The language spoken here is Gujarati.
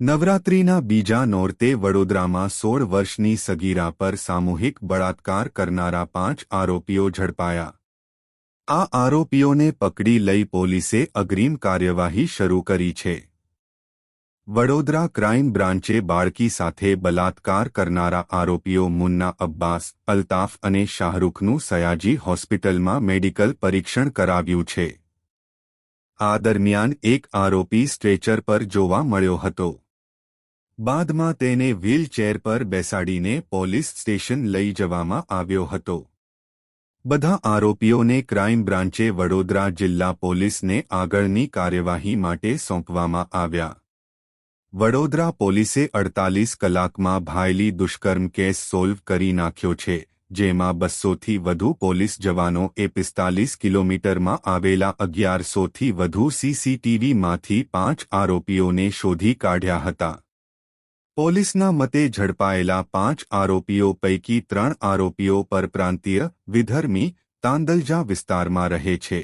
નવરાત્રિના બીજા નોરતે વડોદરામાં સોળ વર્ષની સગીરા પર સામૂહિક બળાત્કાર કરનારા પાંચ આરોપીઓ ઝડપાયા. આ આરોપીઓને પકડી લઈ પોલીસે અગ્રીમ કાર્યવાહી શરૂ કરી છે. વડોદરા ક્રાઇમ બ્રાન્ચે બાળકી સાથે બલાત્કાર કરનારા આરોપીઓ મુન્ના અબ્બાસ, અલ્તાફ અને શાહરૂખનું સયાજી હોસ્પિટલમાં મેડિકલ પરીક્ષણ કરાવ્યું છે. આ દરમિયાન એક આરોપી સ્ટ્રેચર પર જોવા મળ્યો હતો. બાદમાં તેને વ્હીલચેર પર બેસાડીને પોલીસ સ્ટેશન લઈ જવામાં આવ્યો હતો. બધા આરોપીઓને ક્રાઇમ બ્રાન્ચે વડોદરા જિલ્લા પોલીસને આગળની કાર્યવાહી માટે સોંપવામાં આવ્યા. વડોદરા પોલીસે અડતાલીસ કલાકમાં ભાયલી દુષ્કર્મ કેસ સોલ્વ કરી નાખ્યો છે, જેમાં બસોથી વધુ પોલીસ જવાનો એ પિસ્તાલીસ કિલોમીટરમાં આવેલા અગિયારસોથી વધુ સીસીટીવીમાંથી પાંચ આરોપીઓને શોધી કાઢ્યા હતા. પોલીસના મતે ઝડપાયેલા પાંચ આરોપીઓ પૈકી ત્રણ આરોપીઓ પરપ્રાંતીય વિધર્મી તાંદલજા વિસ્તારમાં રહે છે.